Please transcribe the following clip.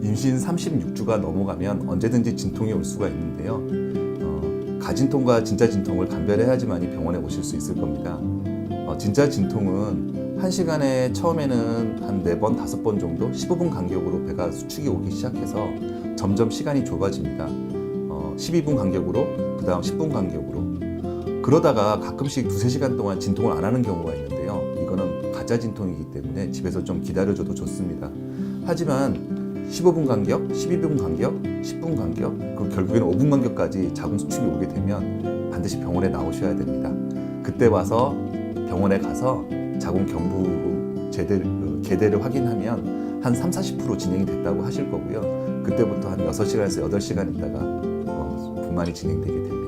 임신 36주가 넘어가면 언제든지 진통이 올 수가 있는데요. 어, 가진통과 진짜 진통을 감별해야지만이 병원에 오실 수 있을 겁니다. 어, 진짜 진통은 한 시간에 처음에는 한 네 번, 다섯 번 정도 15분 간격으로 배가 수축이 오기 시작해서 점점 시간이 좁아집니다. 어, 12분 간격으로, 그 다음 10분 간격으로. 그러다가 가끔씩 두세 시간 동안 진통을 안 하는 경우가 있는데요. 이거는 가짜 진통이기 때문에 집에서 좀 기다려줘도 좋습니다. 하지만 15분 간격, 12분 간격, 10분 간격, 그리고 결국에는 5분 간격까지 자궁 수축이 오게 되면 반드시 병원에 나오셔야 됩니다. 그때 와서 병원에 가서 자궁 경부 제대로, 그 계대를 확인하면 한 3, 40% 진행이 됐다고 하실 거고요. 그때부터 한 6시간에서 8시간 있다가 어, 분만이 진행되게 됩니다.